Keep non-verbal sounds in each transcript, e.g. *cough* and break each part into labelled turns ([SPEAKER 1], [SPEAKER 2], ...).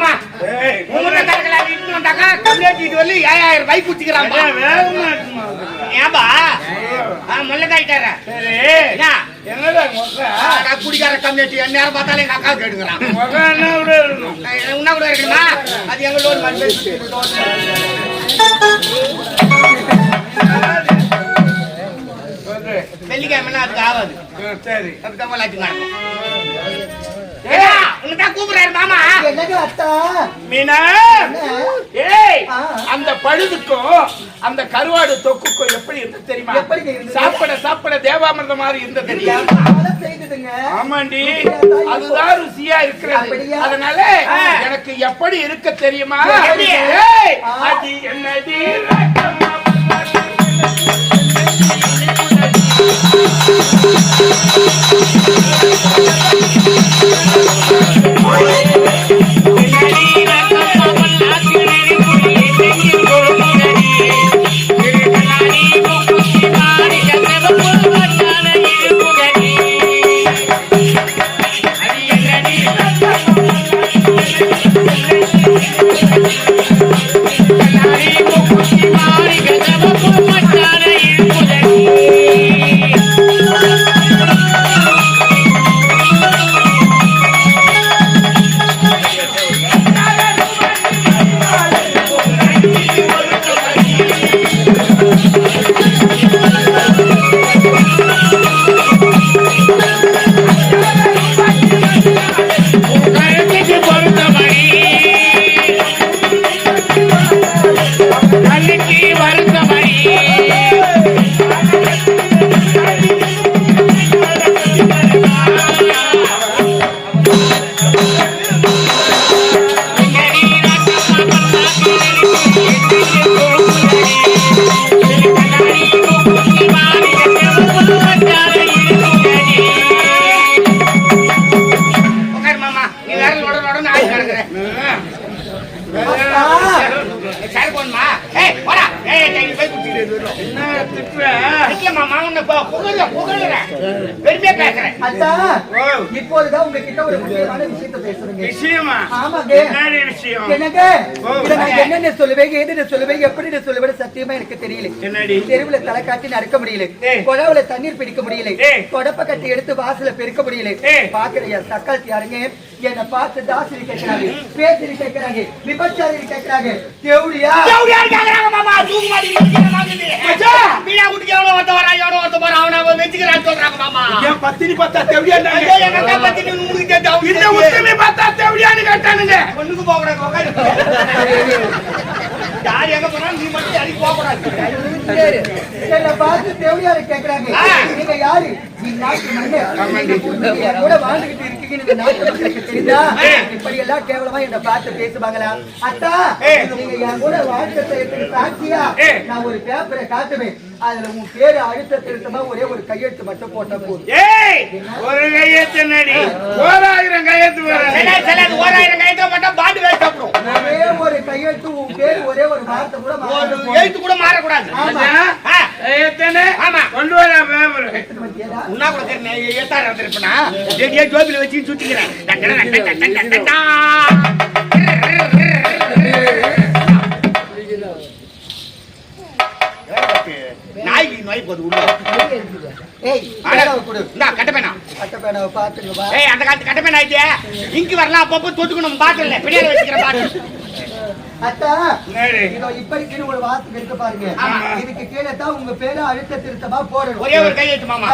[SPEAKER 1] போமா
[SPEAKER 2] மூணு தரக்கல இட்டு வந்தாக்கா கம்ப்ளீட் வந்து ஏழாயிரம்
[SPEAKER 1] பைக் குச்சிக்கிறான்
[SPEAKER 2] ஏன்பா? முள்ளதாயிட்டார குடிக்கார கம்யூனிட்டி நேரம் பார்த்தாலும் எங்க அக்கா கேட்டுக்கிறான் கூட இருக்குமா அது
[SPEAKER 1] எங்களோட
[SPEAKER 2] வெள்ளிக்கிழமை அதுக்கு ஆகாது.
[SPEAKER 1] சரி.
[SPEAKER 2] அதுக்கு கூப்பிடுறாரு மாமா.
[SPEAKER 1] மீனா? ஏய். அந்த பழுதுக்கும் அந்த கருவாடு தொக்குக்கும் எப்படி இருந்து தெரியுமா? சாப்பிட சாப்பிட தேவாமிர்தம் மாதிரி இருந்த தெரியும்? ஆமாண்டி அதுதான் ருசியா இருக்கிறது? அதனால எனக்கு எப்படி இருக்க தெரியுமா. அது என்னடி
[SPEAKER 2] Thank
[SPEAKER 3] you.
[SPEAKER 1] ஓ,
[SPEAKER 3] இப்போதுதான் உங்ககிட்ட ஒரு முக்கியமான விஷயத்தை பேசுறேங்க.
[SPEAKER 1] விஷயமா?
[SPEAKER 3] ஆமாங்க.
[SPEAKER 1] விஷயம்?
[SPEAKER 3] நான் என்னென்ன சொல்லுவேன் ஏதுன்னு சொல்லுவேன் சொல்லுவேன் சத்தியமா எனக்கு தெரியல. தெருவுல தலை காட்டி நடக்க முடியல. குழாவுல தண்ணீர் பிடிக்க முடியல.
[SPEAKER 1] ஏய்.
[SPEAKER 3] தொடப்ப கட்டி எடுத்து வாசல பெருக்க முடியல.
[SPEAKER 1] ஏய்.
[SPEAKER 3] பாக்குற சக்கால் யாருங்க என்ன பார்த்து தாசிரி கேட்கிறாங்க பேசிரி கேட்கிறாங்க விபச்சாரி கேட்கிறாங்க தேவடியா?
[SPEAKER 2] எப்படியா கேக்குறாங்க மாமா. தூக்கு எவ்வளவு ஒருத்த வரா எவ்வளவு ஒருத்த போறான் அவனை அவன் வெச்சுக்கிறான்னு சொல்றாங்க மாமா
[SPEAKER 1] என் பத்தினி பார்த்தா
[SPEAKER 2] ஐயோ எங்க அக்கா பத்தி நீ உங்களுக்கு தெரிஞ்சா
[SPEAKER 1] இந்த உத்தமி பார்த்தா தெவிடியான்னு கேட்டானுங்க.
[SPEAKER 2] ஒண்ணுக்கு போக கூடாது. யார் எங்க போனாலும் நீ மட்டும் யாரையும் போக கூடாது
[SPEAKER 3] என்ன பார்த்து தேவடியாரு கேட்கிறாங்க
[SPEAKER 2] ஆ.
[SPEAKER 3] நீங்க யாரு? நீ நாட்டு என் கூட வாழ்ந்துகிட்டு இப்படி எல்லாம் கேவலமா என்ன பார்த்து பேசுவாங்களா? அத்தா. நீங்க என் கூட வாழ்க்கை சாட்சியா. நான் ஒரு பேப்பரை காட்டுவேன். அதுல உன் பேரு அழுத்த திருத்தமா ஒரே ஒரு கையெழுத்து மட்டும் போட்டா போதும்.
[SPEAKER 1] ஏய் ஒரு கையெழுத்து நடி ஓராயிரம் கையெழுத்து
[SPEAKER 2] ஓராயிரம் கையெழுத்து மட்டும் பாட்டு வேஸ்ட் அப்புறம்
[SPEAKER 3] ஒரே ஒரு கையெழுத்து உன் பேரு ஒரே ஒரு வார்த்தை கூட.
[SPEAKER 2] எழுத்து கூட மாறக்கூடாது.
[SPEAKER 3] ஆமா.
[SPEAKER 1] கொண்டு வர?
[SPEAKER 2] உன்னா கூட தெரியும் ஏத்தாரு வந்திருப்பனா ரெடியா ஜோபில வச்சு சுத்திக்கிறேன். வாய் போது உள்ள அந்த காலத்து கட்ட பேனா ஐடியா வரலாம் அப்பப்ப தூத்துக்கணும் பாத்துல பிடியால பாத்து
[SPEAKER 3] அத்தா இதோ இப்படிக்கு ஒரு பாருங்க. இதுக்கு கீழே உங்க பேரு அழுத்த திருத்தமா போடணும்.
[SPEAKER 2] ஒரே ஒரு கையெழுத்து மாமா.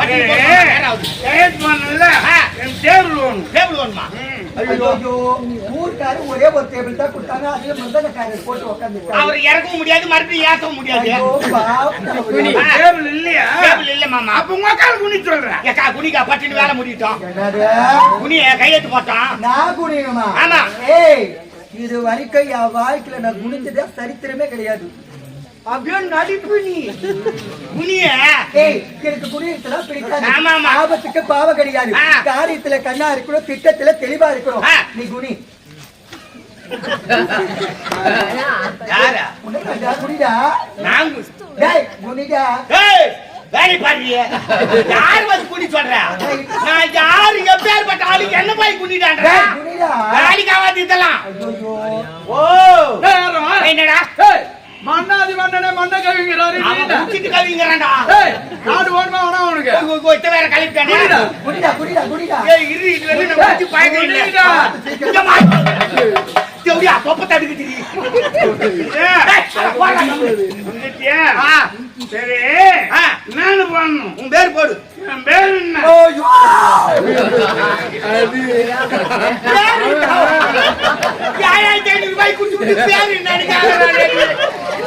[SPEAKER 1] கையெழுத்து வேணும்ல டேபிள் வேணும்.
[SPEAKER 2] டேபிள் வேணுமா?
[SPEAKER 3] ஐயோ. ஊர்க்காரு ஒரே ஒரு டேபிள் தான் கொடுத்தாங்க. அதுல மந்தனக்காரர் போட்டு உட்காந்துருக்காங்க
[SPEAKER 2] அவர் இறக்கவும் முடியாது மறுபடியும் ஏற்றவும் முடியாது.
[SPEAKER 1] டேபிள் இல்லையா?
[SPEAKER 2] டேபிள் இல்ல மாமா.
[SPEAKER 1] அப்ப உங்க அக்கால் குனி சொல்றேன்.
[SPEAKER 2] ஏக்கா குனிக்கா பட்டின்னு வேலை முடிட்டோம்
[SPEAKER 3] என்னது?
[SPEAKER 2] குனி கையெழுத்து போட்டான்.
[SPEAKER 3] நான் குனியணுமா?
[SPEAKER 2] ஆமா.
[SPEAKER 3] ஏய் இது வரைக்கும் என் வாழ்க்கையில நான் குனிஞ்சதே சரித்திரமே கிடையாது.
[SPEAKER 2] அப்படியே நடிப்பு நீ. குனிய.
[SPEAKER 3] ஏய் எனக்கு குடியிருக்கலாம் பிடிக்காது. ஆபத்துக்கு பாவம் கிடையாது. காரியத்துல கண்ணா இருக்கணும் திட்டத்துல தெளிவா இருக்கணும். நீ குனி.
[SPEAKER 2] யாரா?
[SPEAKER 3] உனக்கு குனிடா
[SPEAKER 2] நாங்க
[SPEAKER 3] டேய் குனிடா
[SPEAKER 2] ஏய் வேலை பாருங்க. யார் வந்து குடி சொல்ற? நான் யாரு எப்பேற்பட்ட ஆளுக்கு என்ன போய் குடிடான்ற இதெல்லாம். ஓ. என்னடா?
[SPEAKER 1] மன்னாதி மன்னனே மன்ன கவிங்கிறாரு
[SPEAKER 2] குடிச்சிட்டு கவிங்கிறான்டா
[SPEAKER 1] நாடு ஓடுமா வேணா
[SPEAKER 2] ஓ, இத்த வேற
[SPEAKER 1] புரியுதா?
[SPEAKER 3] குடிடா குடிடா குடிடா
[SPEAKER 2] ஏய் இரு இதுல இருந்து நம்ம குடிச்சு பழக்கம் இல்ல திரி
[SPEAKER 1] வந்துட்டியா?
[SPEAKER 2] ஆ
[SPEAKER 1] சரி. என்னன்னு பண்ணணும்
[SPEAKER 2] உன் பேர் போடு
[SPEAKER 1] என் பேர் என்ன
[SPEAKER 3] ஐயோ
[SPEAKER 2] ஏழாயிரத்தி ஐநூறு ரூபாய் குடிச்சு பேர்.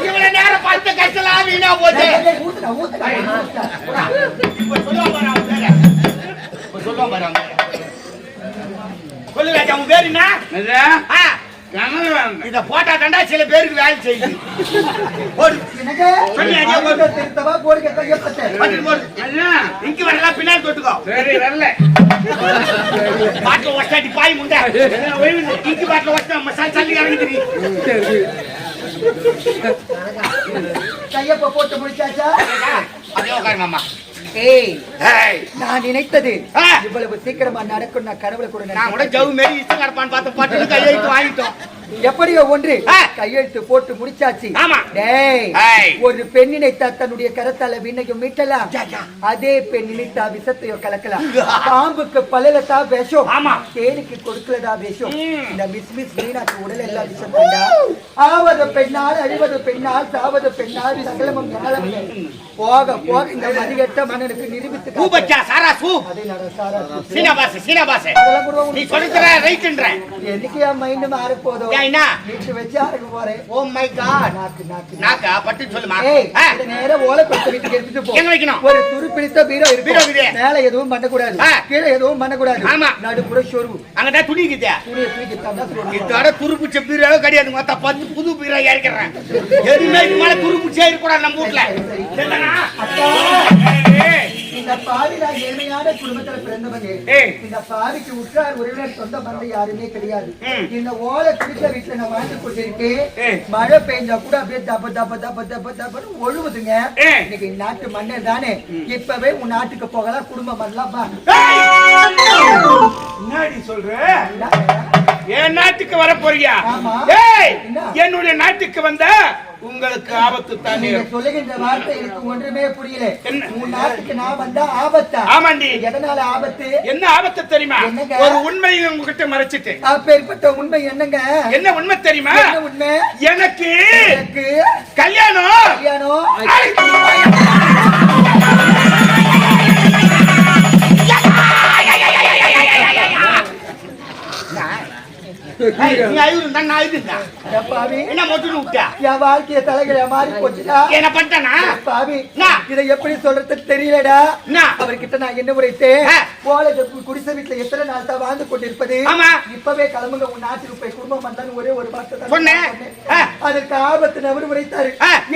[SPEAKER 2] இவ்வளவு நேரம் பார்த்த கஷ்டம் வீணா போச்சு அவன் பேரை. சொல்லு ராஜா உன் பேர் என்ன
[SPEAKER 1] இது
[SPEAKER 2] போட்டா தாண்டா சில பேருக்கு வேலை செய்யுது. இங்க வரலாம் பின்னாடி தொட்டுக்கோ.
[SPEAKER 1] சரி வரல.
[SPEAKER 2] பாட்டில் ஒட்டாட்டி பாய் முண்டை. இங்க பாட்டில் ஒட்டா மசாலா சல்லி
[SPEAKER 3] கையப்ப போட்டு முடிச்சாச்சா?
[SPEAKER 2] அதே உட்காரு மாமா
[SPEAKER 3] ஏய்
[SPEAKER 2] ஏய்,
[SPEAKER 3] நான் நினைத்தது. இவ்வளவு சீக்கிரமா நடக்கும் நான் கடவுளை கூட
[SPEAKER 2] நான்
[SPEAKER 3] நினைச்சேன்.
[SPEAKER 2] கூட ஜவு மாரி இஷ்டம் கிடப்பான்னு பார்த்து பாட்டு கையெழுத்து வாங்கிட்டோம்
[SPEAKER 3] எப்படியோ ஒன்று. கையெழுத்து போட்டு முடிச்சாச்சு. ஒரு பெண்ணினை தன்னுடைய கரத்தால விண்ணையும் மீட்டலாம். அதே பெண்ணினை தா விஷத்தையோ கலக்கலாம் பாம்புக்கு பல்லலத்தா விஷம். தேனுக்கு கொடுக்கலதா விஷம். இந்த மிஸ் மிஸ் மீனாக்கு உடல் எல்லாம் விஷம் ஆவது பெண்ணால் அழிவது பெண்ணால் சாவது பெண்ணால் சகலமும் போக போக இந்த மதிகட்ட மன்னனுக்கு நிரூபித்து
[SPEAKER 2] பூ பச்சா சாரா சூ.
[SPEAKER 3] அதே நட சாரா
[SPEAKER 2] சீனா பாஸ் சீனா பாஸ்
[SPEAKER 3] அதெல்லாம் கூட
[SPEAKER 2] நீ சொல்லுற ரைட்ன்ற
[SPEAKER 3] என்னைக்கு என் மைண்ட் மாற
[SPEAKER 2] ஏன் என்ன?
[SPEAKER 3] வீட்டு வச்சு அடங்க போறேன்
[SPEAKER 2] ஓ மை காட்.
[SPEAKER 3] நாக்கு நாக்கு
[SPEAKER 2] நாக்கா. பட்டு சொல்லுமா?
[SPEAKER 3] இத நேரா ஓலை கொடுத்த வீட்டுக்கு எடுத்துட்டு போ.
[SPEAKER 2] எங்க வைக்கணும்?
[SPEAKER 3] ஒரு துரு பிடித்த பீரோ
[SPEAKER 2] பீரோ
[SPEAKER 3] இருக்கு. மேல எதுவும் பண்ணக்கூடாது.
[SPEAKER 2] ஆ.
[SPEAKER 3] கீழே எதுவும் பண்ணக்கூடாது.
[SPEAKER 2] ஆமா.
[SPEAKER 3] நடுப்புற சொரு.
[SPEAKER 2] அங்கதான் துணி இருக்குதே.
[SPEAKER 3] துணியை தூக்கி தந்தா
[SPEAKER 2] இதோட துருப்புச்ச பீரோ கிடையாது. மொத்த பத்து புது பீரோ இறக்கிறேன் எதுவுமே இது மேல துருப்புச்சே இருக்கக்கூடாது நம்ம வீட்டுல சரிதானா?
[SPEAKER 3] அக்கா
[SPEAKER 2] ஏய்,
[SPEAKER 3] இந்த பாவி நான் ஏழ்மையான குடும்பத்துல பிறந்தவங்க. இந்த பாவிக்கு உற்றார் உறவினர் சொந்த பந்தம் யாருமே கிடையாது. இந்த ஓலை பிடிச்ச வீட்டுல நான் வாழ்ந்து கொண்டிருக்கேன். மழை பெஞ்சா கூட அப்படியே தப்ப தப்ப தப்ப தப்ப தப்பன்னு ஒழுகுதுங்க. இன்னைக்கு நாட்டு மன்னர் தானே இப்பவே உன் நாட்டுக்கு போகலாம் குடும்பம் பண்ணலாம்
[SPEAKER 1] என்னடி சொல்ற? என் நாட்டுக்கு வர போறியா. ஏய்
[SPEAKER 3] என்ன?
[SPEAKER 1] என்னுடைய நாட்டுக்கு வந்த உங்களுக்கு ஆபத்து தானே
[SPEAKER 3] நீங்க சொல்லுகின்ற வார்த்தை எனக்கு ஒன்றுமே புரியல.
[SPEAKER 1] என்ன?
[SPEAKER 3] உன் நாட்டுக்கு நான் வந்தா ஆபத்தா?
[SPEAKER 1] ஆமாண்டி.
[SPEAKER 3] எதனால ஆபத்து?
[SPEAKER 1] என்ன ஆபத்து தெரியுமா? ஒரு உண்மையை உங்ககிட்ட மறைச்சிட்டு
[SPEAKER 3] அப்பேற்பட்ட உண்மை என்னங்க?
[SPEAKER 1] என்ன உண்மை தெரியுமா?
[SPEAKER 3] என்ன உண்மை?
[SPEAKER 1] எனக்கு
[SPEAKER 3] எனக்கு
[SPEAKER 1] கல்யாணம்.
[SPEAKER 3] கல்யாணம்.
[SPEAKER 2] நீ ஐயரு நான் ஐயருந்தா
[SPEAKER 3] பாவி
[SPEAKER 2] என்ன மொட்டுன்னு விட்டா
[SPEAKER 3] என் வாழ்க்கைய தலைகளை மாறி போச்சுடா.
[SPEAKER 2] என்ன பண்ணிட்டானா?
[SPEAKER 3] பாவி? இதை எப்படி சொல்றதுக்கு தெரியலடா? அவர்கிட்ட நான் என்ன உரைத்தேன். போல குடிசை வீட்டுல எத்தனை நாள் தான் வாழ்ந்து கொண்டிருப்பது. இப்பவே கிளம்புங்க உன் நாட்டுக்கு போய் குடும்பம் ஒரே ஒரு வார்த்தை
[SPEAKER 2] சொன்னேன்.
[SPEAKER 3] அதற்கு ஆபத்து நபர் உரைத்தாரு.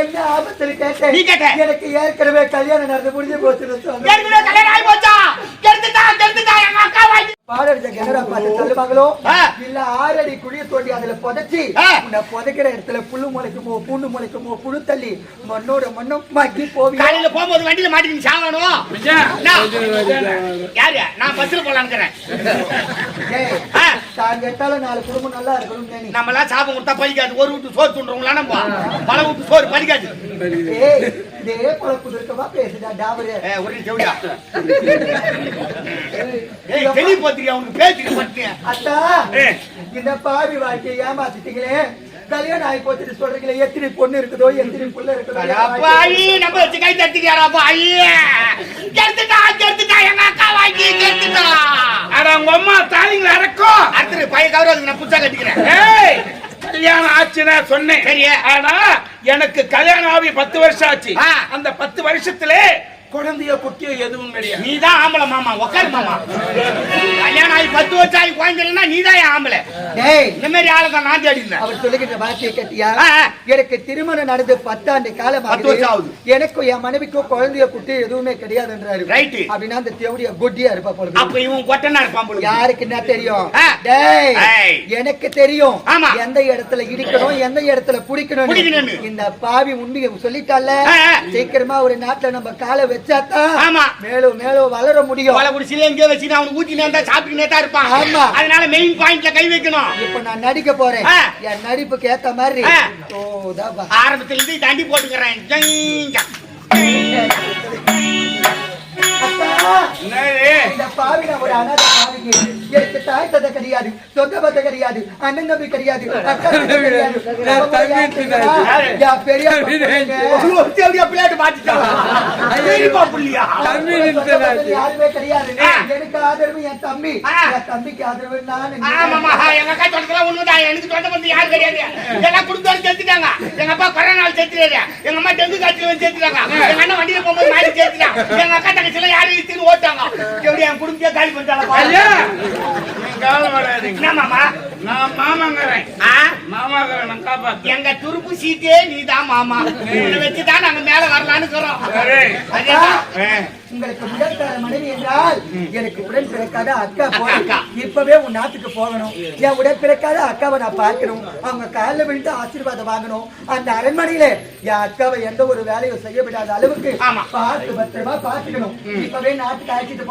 [SPEAKER 3] என்ன ஆபத்துன்னு கேட்டேன்.
[SPEAKER 2] நீ கேட்ட.
[SPEAKER 3] எனக்கு ஏற்கனவே கல்யாணம் நடந்து முடிஞ்சு போச்சுன்னு சொன்னேன்.
[SPEAKER 2] ஏற்கனவே கல்யாணம் ஆகி போச்சா? கெடுத்துட்டா கெடுத்துட்டா எங்க அக்கா வாங்கி
[SPEAKER 3] பாடடிச்ச கிணறா பார்த்து தள்ளுவாங்களோ?
[SPEAKER 2] ஆ.
[SPEAKER 3] இல்ல ஆறடி குழிய தோண்டி அதுல புதைச்சி. இந்த புதைக்கிற இடத்துல புல்லு முளைக்குமோ பூண்டு முளைக்குமோ புழு தள்ளி மண்ணோட மண்ணும் மக்கி போவியா?
[SPEAKER 2] காலையில போகும்போது வண்டியில மாட்டிக்கிட்டு சாகணும்? யாரு? நான் பஸ்ல.
[SPEAKER 3] தான் கேட்டாலும் நாலு குடும்பம் நல்லா இருக்கணும் நீ.
[SPEAKER 2] நம்மளாம் சாபம் கொடுத்தா பலிக்காது ஒரு வீட்டு சோறு துண்டுறவங்களா நம்ம? பல வீட்டு சோறு பலிக்காது
[SPEAKER 3] ஏய் இதே போல புதுக்கமா பேசுடா டாபரு?
[SPEAKER 2] ஒரு *laughs* தெளி போத்திரியா உனக்கு பேச்சுக்கு பட்டியா
[SPEAKER 3] அத்தா. இந்த பாவி வாழ்க்கையை ஏமாத்திட்டீங்களே. கல்யாணம் ஆகி போச்சுட்டு சொல்றீங்களே எத்தனை பொண்ணு இருக்குதோ எத்தனை புள்ள இருக்குதோ
[SPEAKER 2] அப்பாயி நம்ம வச்சு கை தட்டிக்கிறாரா பாயி கெடுத்துட்டா கெடுத்துட்டா எங்க அக்கா வாங்கி கெடுத்துட்டா?
[SPEAKER 1] அட உங்க அம்மா தாலிங்களை அடக்கும்
[SPEAKER 2] அடுத்து பையன் கௌரவத்துக்கு நான் புதுசா கட்டிக்கிறேன்.
[SPEAKER 1] ஏய் கல்யாணம் ஆச்சுன்னா சொன்னேன்.
[SPEAKER 2] சரி.
[SPEAKER 1] ஆனா எனக்கு கல்யாணம் ஆகி பத்து வருஷம் ஆச்சு. அந்த பத்து வருஷத்துல குழந்தைய குட்டியோ எதுவும் கிடையாது
[SPEAKER 2] நீ தான் ஆம்பளை மாமா உக்காரு மாமா கல்யாணம் ஆகி பத்து வருஷம் ஆகி குழந்தைன்னா நீ தான் என் ஆம்பளை
[SPEAKER 3] டேய்
[SPEAKER 2] இந்த மாதிரி ஆளை தான் நான் தேடி இருந்தேன்
[SPEAKER 3] அவர் சொல்லுகின்ற வார்த்தையை கேட்டியா. எனக்கு திருமணம் நடந்து பத்தாண்டு காலம்
[SPEAKER 2] பத்து வருஷம் ஆகுது.
[SPEAKER 3] எனக்கும் என் மனைவிக்கும் குழந்தைய குட்டி எதுவுமே கிடையாதுன்றாரு
[SPEAKER 2] Right.
[SPEAKER 3] அப்படின்னா அந்த தேவடிய குட்டியா இருப்பா போல.
[SPEAKER 2] அப்ப இவன் கொட்டனா இருப்பான் போல
[SPEAKER 3] யாருக்கு என்ன தெரியும். டேய். எனக்கு தெரியும்
[SPEAKER 2] ஆமா.
[SPEAKER 3] எந்த இடத்துல இடிக்கணும் எந்த இடத்துல புடிக்கணும். இந்த பாவி உண்மையை சொல்லிட்டால. சீக்கிரமா ஒரு நாட்டுல நம்ம காலை வச்சாதான்
[SPEAKER 2] ஆமா.
[SPEAKER 3] மேலும் மேலும் வளர முடியும்.
[SPEAKER 2] கொலை குடிச்சில எங்கேயோ வச்சு அவனுக்கு ஊத்தி நேர்ந்தா சாப்பிட்டு நேத்தா இருப்பான்
[SPEAKER 3] ஆமா.
[SPEAKER 2] அதனால மெயின் பாயிண்ட்ல கை வைக்கணும்.
[SPEAKER 3] இப்ப நான் நடிக்க போறேன். என் நடிப்புக்கு ஏத்த மாதிரி.
[SPEAKER 2] ஆரம்பத்துல இருந்து தண்டி போட்டுக்கிறேன்.
[SPEAKER 3] கிடையாது சொந்த பந்த கிடையாது அண்ணன் தம்பி கிடையாது பெரிய
[SPEAKER 2] பிள்ளையாட்டு மாத்திட்டான்.
[SPEAKER 3] யாருமே கிடையாது.
[SPEAKER 2] ஆ.
[SPEAKER 3] எனக்கு ஆதரவு என் தம்பி.
[SPEAKER 2] ஆ.
[SPEAKER 3] என் தம்பிக்கு ஆதரவு நான்
[SPEAKER 2] ஆமாம்மா, எங்க அக்கா சொல்றதெல்லாம் உண்மைதான். எனக்கு சொந்த பந்தம் யாரும் கிடையாது. எல்லாம் குடும்பத்தோட செத்துட்டாங்க. எங்க அப்பா கொரோனால செத்துட்டாரு. எங்க அம்மா டெங்கு காய்ச்சல் வந்து செத்துட்டாங்க. எங்க அண்ணன் வண்டியில போகும்போது மாறி செத்துட்டான். எங்க அக்கா தங்கச்சி எல்லாம் யாரும் இழுத்துன்னு ஓட்டாங்க. எப்படி என் குடும்பத்தையே காலி பண்ணிட்டாங்க எங்க துருப்பு சீட்டே நீதான் மாமா. வச்சுதான் நாங்க மேல வரலான்னு இருக்கிறோம்
[SPEAKER 1] சரி.
[SPEAKER 2] அதேதான்.
[SPEAKER 3] உங்களுக்கு முதல் மனைவி என்றால் எனக்கு உடன் பிறக்காத அக்கா
[SPEAKER 2] அக்கா.
[SPEAKER 3] இப்பவே உன் நாட்டுக்கு போகணும். என் உடன் பிறக்காத அக்காவை நான் பார்க்கணும். அவங்க காலில் விழுந்து ஆசீர்வாதம் வாங்கணும். அந்த அரண்மனையில என் அக்காவை எந்த ஒரு வேலையும் செய்ய விடாத அளவுக்கு
[SPEAKER 2] ஆமா.
[SPEAKER 3] பார்த்து பத்திரமா பார்த்துக்கணும். இப்பவே நாட்டுக்கு அழைச்சிட்டு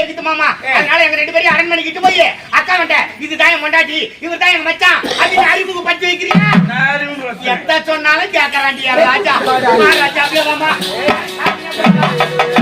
[SPEAKER 2] இருக்குது மாமா. அதனால எங்க ரெண்டு பேரும் அரண்மனைக்கிட்டு போய் அக்கா வந்த இதுதான் என் மண்டாட்டி இவர் தான் எங்க மச்சான். அது அறிமுக பத்தி வைக்கிறீங்க எத்த சொன்னாலும் கேட்கறாண்டியா ராஜா? ராஜா அப்படியே வாமா Thank you.